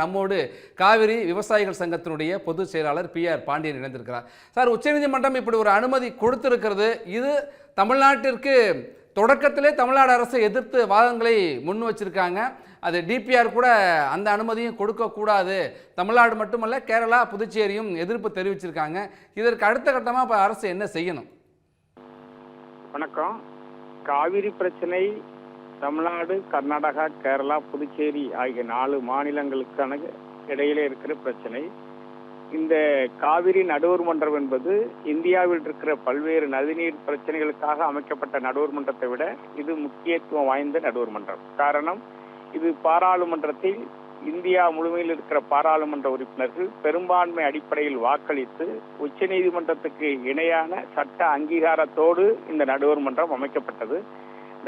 நம்மோடு காவிரி விவசாயிகள் சங்கத்தினுடைய பொதுச் செயலாளர் பி ஆர் பாண்டியன் இணைந்திருக்கிறார். சார் உச்சநீதிமன்றம் இப்படி ஒரு அனுமதி கொடுத்திருக்கிறது. இது தமிழ்நாட்டிற்கு தொடக்கத்திலே தமிழ்நாடு அரசை எதிர்த்து வாதங்களை முன் வச்சிருக்காங்க. அது டிபிஆர் கூட அந்த அனுமதியும் கொடுக்கக்கூடாது தமிழ்நாடு மட்டுமல்ல கேரளா புதுச்சேரியும் எதிர்ப்பு தெரிவிச்சிருக்காங்க. இதற்கு அடுத்த கட்டமாக இப்போ அரசு என்ன செய்யணும்? வணக்கம். காவிரி பிரச்சனை தமிழ்நாடு கர்நாடகா கேரளா புதுச்சேரி ஆகிய நாலு மாநிலங்களுக்கான இடையிலே இருக்கிற பிரச்சனை. இந்த காவிரி நடுவர் மன்றம் என்பது இந்தியாவில் இருக்கிற பல்வேறு நதிநீர் பிரச்சனைகளுக்காக அமைக்கப்பட்ட நடுவர் மன்றத்தை விட இது முக்கியத்துவம் வாய்ந்த நடுவர் மன்றம். காரணம் இது பாராளுமன்றத்தில் இந்தியா முழுமையில் இருக்கிற பாராளுமன்ற உறுப்பினர்கள் பெரும்பான்மை அடிப்படையில் வாக்களித்து உச்சநீதிமன்றத்துக்கு இணையான சட்ட அங்கீகாரத்தோடு இந்த நடுவர் மன்றம் அமைக்கப்பட்டது.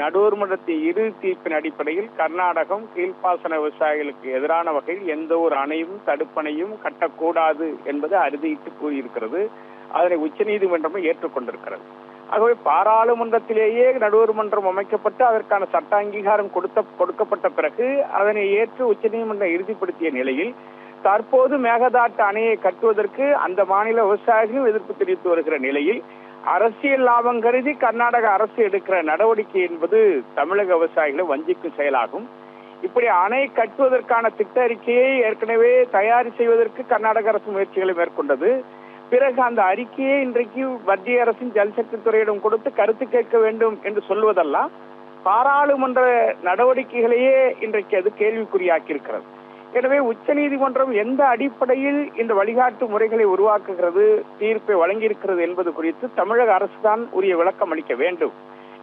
நடுவர் மன்றத்தின் இரு தீர்ப்பின் அடிப்படையில் கர்நாடகம் கீழ்ப்பாசன விவசாயிகளுக்கு எதிரான வகையில் எந்த ஒரு அணையும் தடுப்பணையும் கட்டக்கூடாது என்பது அறுதியிட்டு கூறியிருக்கிறது. அதனை உச்சநீதிமன்றமும் ஏற்றுக்கொண்டிருக்கிறது. ஆகவே பாராளுமன்றத்திலேயே நடுவர் மன்றம் அமைக்கப்பட்டு அதற்கான சட்ட அங்கீகாரம் கொடுத்த கொடுக்கப்பட்ட பிறகு அதனை ஏற்று உச்சநீதிமன்றம் இறுதிப்படுத்திய நிலையில் தற்போது மேகதாட்டு அணையை கட்டுவதற்கு அந்த மாநில விவசாயிகளும் எதிர்ப்பு தெரிவித்து வருகிற நிலையில் அரசியல் லாபம் கருதி கர்நாடக அரசு எடுக்கிற நடவடிக்கை என்பது தமிழக விவசாயிகளை வஞ்சிக்கும் செயலாகும். இப்படி அணை கட்டுவதற்கான திட்ட அறிக்கையை ஏற்கனவே தயார் செய்வதற்கு கர்நாடக அரசு முயற்சிகளை மேற்கொண்டது. பிறகு அந்த அறிக்கையை இன்றைக்கு மத்திய அரசின் ஜல்சக்தி துறையிடம் கொடுத்து கருத்து கேட்க வேண்டும் என்று சொல்வதெல்லாம் பாராளுமன்ற நடவடிக்கைகளையே இன்றைக்கு அது கேள்விக்குறியாக்கி இருக்கிறது எனவே உச்சநீதிமன்றம் எந்த அடிப்படையில் இந்த வழிகாட்டு முறைகளை உருவாக்குகிறது தீர்ப்பை வழங்கியிருக்கிறது என்பது குறித்து தமிழக அரசு தான் உரிய விளக்கம் அளிக்க வேண்டும்.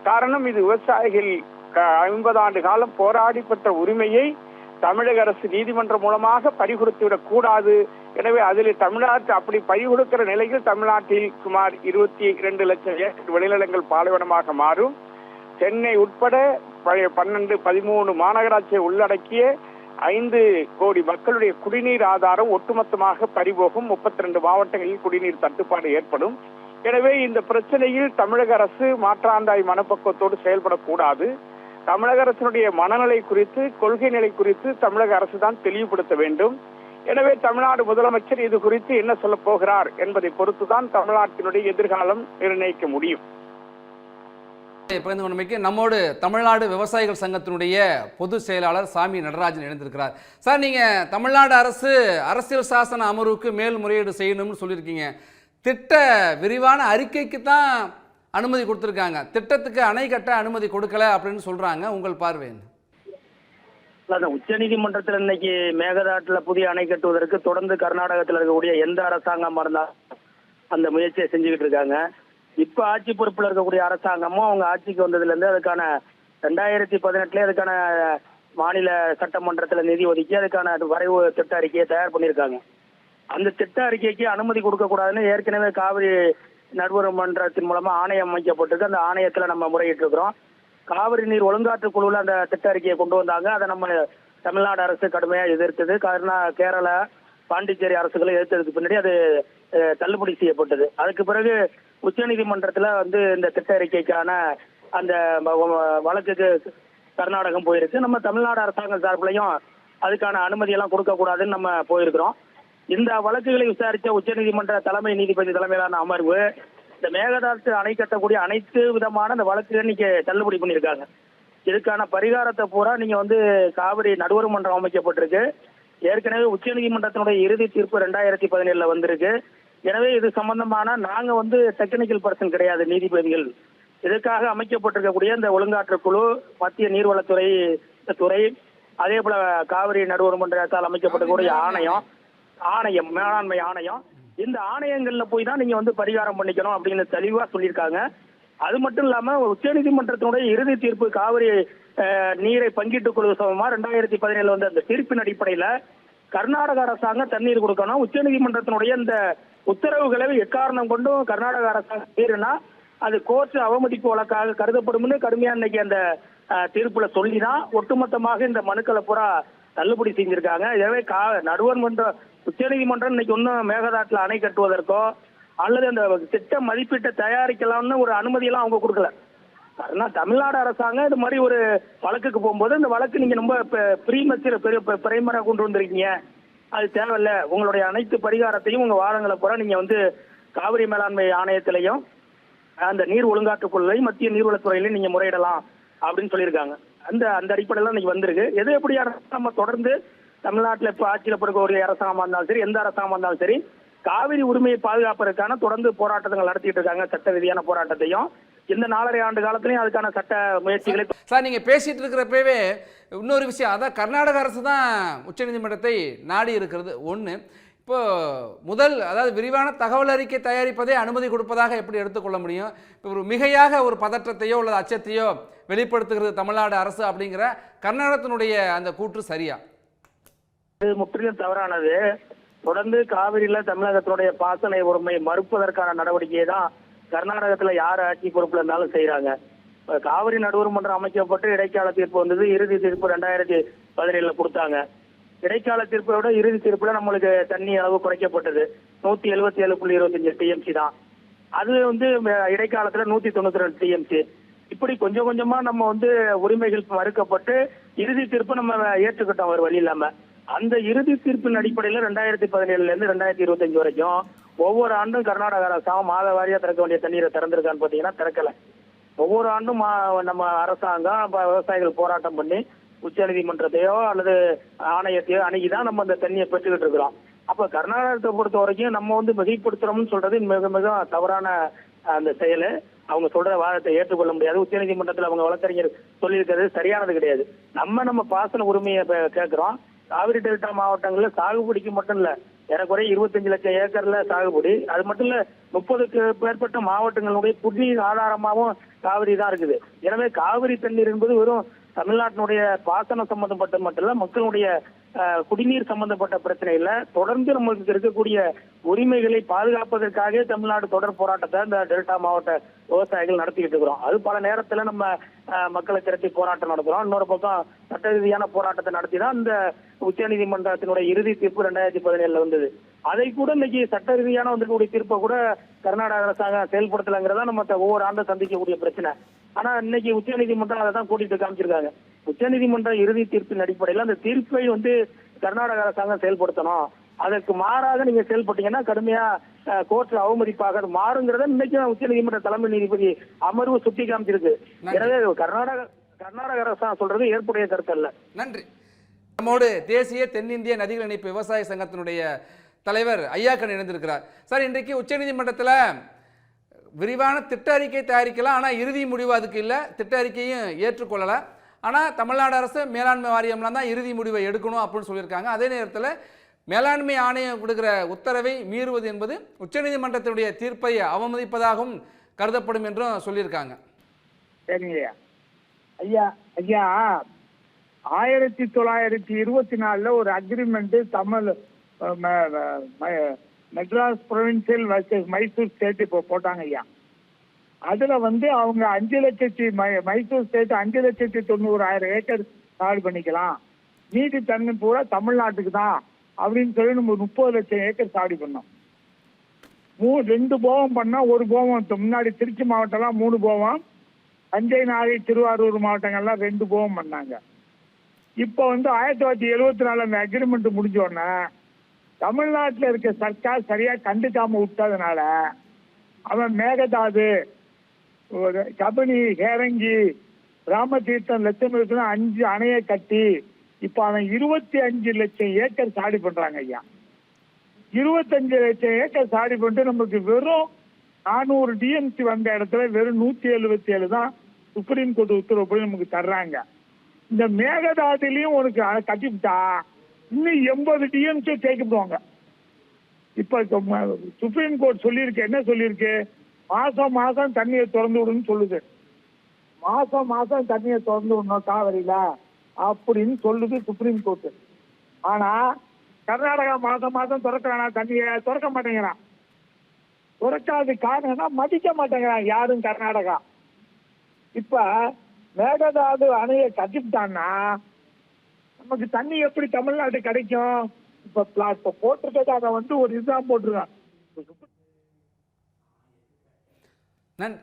காரணம் இது விவசாயிகள் ஐம்பது ஆண்டு காலம் போராடி பெற்ற உரிமையை தமிழக அரசு நீதிமன்றம் மூலமாக பறிகொடுத்துவிடக் கூடாது. எனவே அதில் தமிழ்நாட்டு அப்படி பறிகொடுக்கிற நிலையில் தமிழ்நாட்டில் சுமார் இருபத்தி இரண்டு லட்சம் ஏக்கர் விளைநிலங்கள் பாலைவனமாக மாறும். சென்னை உட்பட பழைய பன்னெண்டு பதிமூணு மாநகராட்சியை உள்ளடக்கிய ஐந்து கோடி மக்களுடைய குடிநீர் ஆதாரம் ஒட்டுமொத்தமாக பறிபோகும். முப்பத்தி ரெண்டு மாவட்டங்களில் குடிநீர் தட்டுப்பாடு ஏற்படும். எனவே இந்த பிரச்சனையில் தமிழக அரசு மாற்றாந்தாய் மனப்பக்குவத்தோடு செயல்படக்கூடாது. தமிழக அரசினுடைய மனநிலை குறித்து கொள்கை நிலை குறித்து தமிழக அரசு தான் தெளிவுபடுத்த வேண்டும். எனவே தமிழ்நாடு முதலமைச்சர் இது குறித்து என்ன சொல்ல போகிறார் என்பதை பொறுத்துதான் தமிழ்நாட்டினுடைய எதிர்காலம் நிர்ணயிக்க முடியும். பகிர்ந்து கொண்டமைக்கு நம்மோடு தமிழ்நாடு விவசாயிகள் சங்கத்தினுடைய பொதுச் செயலாளர் சாமி நடராஜன் இணைந்திருக்கிறார். சார் நீங்கள் தமிழ்நாடு அரசு அரசியல் சாசன அமர்வுக்கு மேல்முறையீடு செய்யணும்னு சொல்லியிருக்கீங்க. திட்ட விரிவான அறிக்கைக்கு தான் அனுமதி கொடுத்துருக்காங்க. திட்டத்துக்கு அணை கட்ட அனுமதி கொடுக்கல அப்படின்னு சொல்கிறாங்க உங்கள் பார்வையின் என்ன? அதான் உச்சநீதிமன்றத்தில் இன்னைக்கு மேகதாட்டில் புதிய அணை கட்டுவதற்கு தொடர்ந்து கர்நாடகத்தில் இருக்கக்கூடிய எந்த அரசாங்கமாக இருந்தாலும் அந்த முயற்சியை செஞ்சுக்கிட்டு இருக்காங்க. இப்ப ஆட்சி பொறுப்புல இருக்கக்கூடிய அரசாங்கமும் அவங்க ஆட்சிக்கு வந்ததுல இருந்து அதுக்கான ரெண்டாயிரத்தி பதினெட்டுல அதுக்கான மாநில சட்டமன்றத்துல நிதி ஒதுக்கி அதுக்கான வரைவு திட்ட அறிக்கையை தயார் பண்ணியிருக்காங்க. அந்த திட்ட அறிக்கைக்கு அனுமதி கொடுக்க கூடாதுன்னு ஏற்கனவே காவிரி நடுவர்மன்றத்தின் மூலமா ஆணையம் அமைக்கப்பட்டிருக்கு. அந்த ஆணையத்துல நம்ம முறையிட்டு இருக்கிறோம் காவிரி நீர் ஒழுங்காற்று குழுவில் அந்த திட்ட அறிக்கையை கொண்டு வந்தாங்க. அதை நம்ம தமிழ்நாடு அரசு கடுமையா எதிர்த்தது. கர்நா கேரளா பாண்டிச்சேரி அரசுகளை எதிர்த்ததுக்கு பின்னாடி அது தள்ளுபடி செய்யப்பட்டது. அதுக்கு பிறகு உச்சநீதிமன்றத்துல வந்து இந்த திட்ட அறிக்கைக்கான அந்த வழக்குக்கு கர்நாடகம் போயிருக்கு நம்ம தமிழ்நாடு அரசாங்கம் சார்பிலையும் அதுக்கான அனுமதி எல்லாம் கொடுக்க கூடாதுன்னு நம்ம போயிருக்கிறோம். இந்த வழக்குகளை விசாரித்த உச்சநீதிமன்ற தலைமை நீதிபதி தலைமையிலான அமர்வு இந்த மேகதாசு அணை கட்டக்கூடிய அனைத்து விதமான இந்த வழக்குகள் இன்னைக்கு தள்ளுபடி பண்ணியிருக்காங்க. இதுக்கான பரிகாரத்தை பூரா நீங்க வந்து காவிரி நடுவர் மன்றம் அமைக்கப்பட்டிருக்கு. ஏற்கனவே உச்சநீதிமன்றத்தினுடைய இறுதி தீர்ப்பு ரெண்டாயிரத்தி பதினேழுல வந்திருக்கு. எனவே இது சம்பந்தமான நாங்க வந்து டெக்னிக்கல் பர்சன் கிடையாது நீதிபதிகள். இதற்காக அமைக்கப்பட்டிருக்கக்கூடிய இந்த ஒழுங்காற்று குழு மத்திய நீர்வளத்துறை துறை அதே போல காவிரி நடுவர் மன்றத்தால் அமைக்கப்பட்டக்கூடிய ஆணையம் ஆணையம் மேலாண்மை ஆணையம். இந்த ஆணையங்கள்ல போய் தான் நீங்க வந்து பரிகாரம் பண்ணிக்கணும் அப்படின்னு தெளிவா சொல்லியிருக்காங்க. அது மட்டும் இல்லாம உச்சநீதிமன்றத்தினுடைய இறுதி தீர்ப்பு காவிரி நீரை பங்கிட்டுக் கொள்வது சமமா ரெண்டாயிரத்தி பதினேழு வந்து அந்த தீர்ப்பின் அடிப்படையில கர்நாடக அரசாங்கம் தண்ணீர் கொடுக்கணும். உச்சநீதிமன்றத்தினுடைய இந்த உத்தரவுகளை எக்காரணம் கொண்டும் கர்நாடக அரசாங்கம் மீறினா அது கோர்ட் அவமதிப்பு வழக்காக கருதப்படும்னு கடுமையா இன்னைக்கு அந்த தீர்ப்புல சொல்லி தான் ஒட்டுமொத்தமாக இந்த மனுக்களை பூரா தள்ளுபடி செஞ்சிருக்காங்க. எனவே கா நடுவர் மன்றம் உச்சநீதிமன்றம் இன்னைக்கு ஒன்றும் மேகதாட்டுல அணை கட்டுவதற்கோ அல்லது அந்த திட்ட மதிப்பீட்டை தயாரிக்கலாம்னு ஒரு அனுமதியெல்லாம் அவங்க கொடுக்கல. ஆனா தமிழ்நாடு அரசாங்கம் இது மாதிரி ஒரு வழக்குக்கு போகும்போது இந்த வழக்கு நீங்க ரொம்ப ப்ரீமச்சர் பெரிய பிரைமரா கொண்டு வந்திருக்கீங்க. அது தேவையில்ல. உங்களுடைய அனைத்து பரிகாரத்தையும் உங்க வாரங்களை பூரா நீங்க வந்து காவிரி மேலாண்மை ஆணையத்திலையும் அந்த நீர் ஒழுங்காற்றுக் மத்திய நீர்வளத்துறையிலையும் நீங்க முறையிடலாம் அப்படின்னு சொல்லியிருக்காங்க. அந்த அந்த அடிப்படையில் இன்னைக்கு வந்திருக்கு. எது எப்படியா நம்ம தொடர்ந்து தமிழ்நாட்டில் இப்போ ஆட்சியில் பிறக்க ஒரு அரசாங்கமாக இருந்தாலும் சரி எந்த அரசாங்கமாக இருந்தாலும் சரி காவிரி உரிமையை பாதுகாப்பதற்கான தொடர்ந்து போராட்டங்கள் நடத்திட்டு இருக்காங்க சட்ட ரீதியான போராட்டத்தையும். இந்த நாலரை ஆண்டு காலத்திலையும் அதுக்கான சட்ட முயற்சிகளை சார் நீங்கள் பேசிட்டு இருக்கிறப்பவே இன்னொரு விஷயம். அதான் கர்நாடக அரசு தான் உச்சநீதிமன்றத்தை நாடி இருக்கிறது. ஒன்று இப்போ முதல் அதாவது விரிவான தகவல் அறிக்கை தயாரிப்பதே அனுமதி கொடுப்பதாக எப்படி எடுத்துக்கொள்ள முடியும்? இப்போ ஒரு மிகையாக ஒரு பதற்றத்தையோ அல்லது அச்சத்தையோ வெளிப்படுத்துகிறது தமிழ்நாடு அரசு அப்படிங்கிற கர்நாடகத்தினுடைய அந்த கூற்று சரியா? இது முற்றிலும் தவறானது. தொடர்ந்து காவிரியில தமிழகத்தினுடைய பாசன உரிமை மறுப்பதற்கான நடவடிக்கையை தான் கர்நாடகத்துல யார் ஆட்சி பொறுப்புல இருந்தாலும் செய்யறாங்க காவிரி நடுவர் மன்றம் அமைக்கப்பட்டு இடைக்கால தீர்ப்பு வந்தது இறுதி தீர்ப்பு ரெண்டாயிரத்தி பதினேழுல கொடுத்தாங்க. இடைக்கால தீர்ப்பை விட இறுதி தீர்ப்புல நம்மளுக்கு தண்ணி அளவு குறைக்கப்பட்டது. நூத்தி எழுபத்தி ஏழு புள்ளி இருபத்தஞ்சு டிஎம்சி தான். அது வந்து இடைக்காலத்துல நூத்தி தொண்ணூத்தி ரெண்டு டிஎம்சி இப்படி கொஞ்சம் கொஞ்சமா நம்ம வந்து உரிமைகள் மறுக்கப்பட்டு இறுதி தீர்ப்பு நம்ம ஏற்றுக்கிட்டோம் ஒரு வழி இல்லாம. அந்த இறுதி தீர்ப்பின் அடிப்படையில ரெண்டாயிரத்தி பதினேழுல இருந்து ரெண்டாயிரத்தி இருபத்தஞ்சு வரைக்கும் ஒவ்வொரு ஆண்டும் கர்நாடக அரசாங்கம் மாத வாரியா திறக்க வேண்டிய தண்ணீரை திறந்திருக்கான்னு பாத்தீங்கன்னா திறக்கல. ஒவ்வொரு ஆண்டும் மா- நம்ம அரசாங்கம் விவசாயிகள் போராட்டம் பண்ணி உச்சநீதிமன்றத்தையோ அல்லது ஆணையத்தையோ அணுகிதான் நம்ம அந்த தண்ணியை பெற்றுக்கிட்டு இருக்கிறோம். அப்ப கர்நாடகத்தை பொறுத்த வரைக்கும் நம்ம வந்து மிகைப்படுத்துறோம்னு சொல்றது மிக மிக தவறான அந்த செயல். அவங்க சொல்ற வாதத்தை ஏற்றுக்கொள்ள முடியாது. உச்சநீதிமன்றத்தில் அவங்க வழக்கறிஞர் சொல்லியிருக்கிறது சரியானது கிடையாது. நம்ம நம்ம பாசன உரிமையை கேட்கிறோம். காவிரி டெல்டா மாவட்டங்கள்ல சாகுபடிக்கு மட்டும் இல்ல ஏறக்குறைய இருபத்தஞ்சு லட்சம் ஏக்கர்ல சாகுபடி. அது மட்டும் இல்ல முப்பதுக்கு மேற்பட்ட மாவட்டங்களுடைய குடிநீர் ஆதாரமாகவும் காவிரி தான் இருக்குது. எனவே காவிரி தண்ணீர் என்பது வெறும் தமிழ்நாட்டினுடைய பாசனம் சம்பந்தப்பட்ட மட்டும் இல்ல மக்களுடைய குடிநீர் சம்பந்தப்பட்ட பிரச்சனையில தொடர்ந்து நமக்கு இருக்கக்கூடிய உரிமைகளை பாதுகாப்பதற்காக தமிழ்நாடு தொடர் போராட்டத்தை இந்த டெல்டா மாவட்ட விவசாயிகள் நடத்திக்கிட்டு இருக்கிறோம். அது பல நேரத்துல நம்ம மக்களை திரட்டி போராட்டம் நடத்துறோம். இன்னொரு பக்கம் சட்ட ரீதியான போராட்டத்தை நடத்தி தான் இந்த உச்சநீதிமன்றத்தினுடைய இறுதி தீர்ப்பு ரெண்டாயிரத்தி பதினேழுல வந்தது. அதை கூட இன்னைக்கு சட்ட ரீதியான வந்திருக்கக்கூடிய தீர்ப்பை கூட கர்நாடக அரசாங்கம் செயல்படுத்தலைங்கிறதா நம்ம ஒவ்வொரு ஆண்டும் சந்திக்கக்கூடிய பிரச்சனை. ஆனா இன்னைக்கு உச்சநீதிமன்றம் அதை தான் கூட்டிட்டு காமிச்சிருக்காங்க. உச்சநீதிமன்ற இறுதி தீர்ப்பின் அடிப்படையில் அந்த தீர்ப்பை வந்து கர்நாடக அரசாங்கம் செயல்படுத்தணும். அதற்கு மாறாக நீங்க செயல்பட்டீங்கன்னா கடுமையா கோர்ட் அவமதிப்பாக மாறுங்கிறத இன்னைக்கு உச்சநீதிமன்ற தலைமை நீதிபதி அமர்வு சுட்டி காமிச்சிருக்கு. எனவே கர்நாடக கர்நாடக அரசாங்கம் சொல்றது ஏற்புடைய கருத்து அல்ல. நன்றி. நம்மோடு தேசிய தென்னிந்திய நதிகள் இணைப்பு விவசாய சங்கத்தினுடைய தலைவர் ஐயாக்கன் இணைந்திருக்கிறார். சார் இன்றைக்கு உச்சநீதிமன்றத்தில் விரிவான திட்ட அறிக்கை தயாரிக்கலாம் ஆனால் இறுதி முடிவு அதுக்கு இல்லை. திட்ட அறிக்கையும் ஏற்றுக்கொள்ளலை. ஆனால் தமிழ்நாடு அரசு மேலாண்மை வாரியம்லாம் தான் இறுதி முடிவை எடுக்கணும் அப்படின்னு சொல்லியிருக்காங்க. அதே நேரத்தில் மேலாண்மை ஆணையம் கொடுக்கிற உத்தரவை மீறுவது என்பது உச்சநீதிமன்றத்தினுடைய தீர்ப்பை அவமதிப்பதாகவும் கருதப்படும் என்றும் சொல்லியிருக்காங்க. சரிங்க ஐயா ஐயா ஆயிரத்தி தொள்ளாயிரத்தி இருபத்தி நாலுல ஒரு அக்ரிமெண்ட் தமிழ் ம- ம- Madras provincial versus Mysore state இப்போ போட்டாங்க ஐயா. அதுல வந்து அவங்க அஞ்சு லட்சத்தி மை- மைசூர் ஸ்டேட் அஞ்சு லட்சத்தி தொண்ணூறாயிரம் ஏக்கர் காடு பண்ணிக்கலாம். நீதி தண்ணி பூரா தமிழ்நாட்டுக்கு தான் அப்படின்னு சொல்லி நம்ம முப்பது லட்சம் ஏக்கர் சாடி பண்ணோம். மூ ரெண்டு போகம் பண்ணா ஒரு போவம். முன்னாடி திருச்சி மாவட்டம்லாம் மூணு போகம் தஞ்சை நாகை திருவாரூர் மாவட்டங்கள்லாம் ரெண்டு போவம் பண்ணாங்க. இப்போ வந்து ஆயிரத்தி தொள்ளாயிரத்தி எழுபத்தி நாலு அந்த அக்ரிமெண்ட் முடிஞ்ச உடனே தமிழ்நாட்டில் இருக்க சர்க்கார் சரியா கண்டுக்காம விட்டதுனால அவன் மேகதாது ஒரு கபினி ஹேரங்கி ராமதீர்த்தம் லட்சம் அஞ்சு அணையை கட்டி இப்போ அவன் இருபத்தி அஞ்சு லட்சம் ஏக்கர் சாடி பண்றாங்க ஐயா. இருபத்தஞ்சு லட்சம் ஏக்கர் சாடி பண்ணிட்டு நமக்கு வெறும் நானூறு டிஎம்சி வந்த இடத்துல வெறும் நூத்தி எழுபத்தி ஏழு தான் சுப்ரீம் கோர்ட் உத்தரவுப்படி நமக்கு தர்றாங்க. இந்த மேகதாதுலயும் உனக்கு கட்டிவிட்டா இன்னும் எண்பது டிஎம்சி தேய்க்கப்படுவாங்க இப்ப சுப்ரீம் கோர்ட் சொல்லியிருக்கு. என்ன சொல்லியிருக்கு? மாசம் மாசம் தண்ணியை திறந்து விடுன்னு சொல்லுது. மாசம் மாசம் தண்ணியை திறந்து விடணும் காவிரியில அப்படின்னு சொல்லுது சுப்ரீம் கோர்ட் ஆனா கர்நாடகா மாசம் மாசம் திறக்கிறானா? தண்ணியை திறக்க மாட்டேங்கிறான். திறக்காது காரணம்னா மதிக்க மாட்டேங்கிறான் யாரும் கர்நாடகா. இப்ப மேகதாது அணையை கட்டிவிட்டான்னா நமக்கு தண்ணி எப்படி தமிழ்நாட்டு கிடைக்கும்? இப்ப இப்ப போட்டிருக்கதாக வந்து ஒரு இதுதான் போட்டிருக்கான் நன்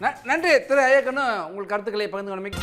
ந- நன்றி திரு ஐயக்கண்ணு. உங்கள் கருத்துக்களை பகிர்ந்து கொண்டமைக்கு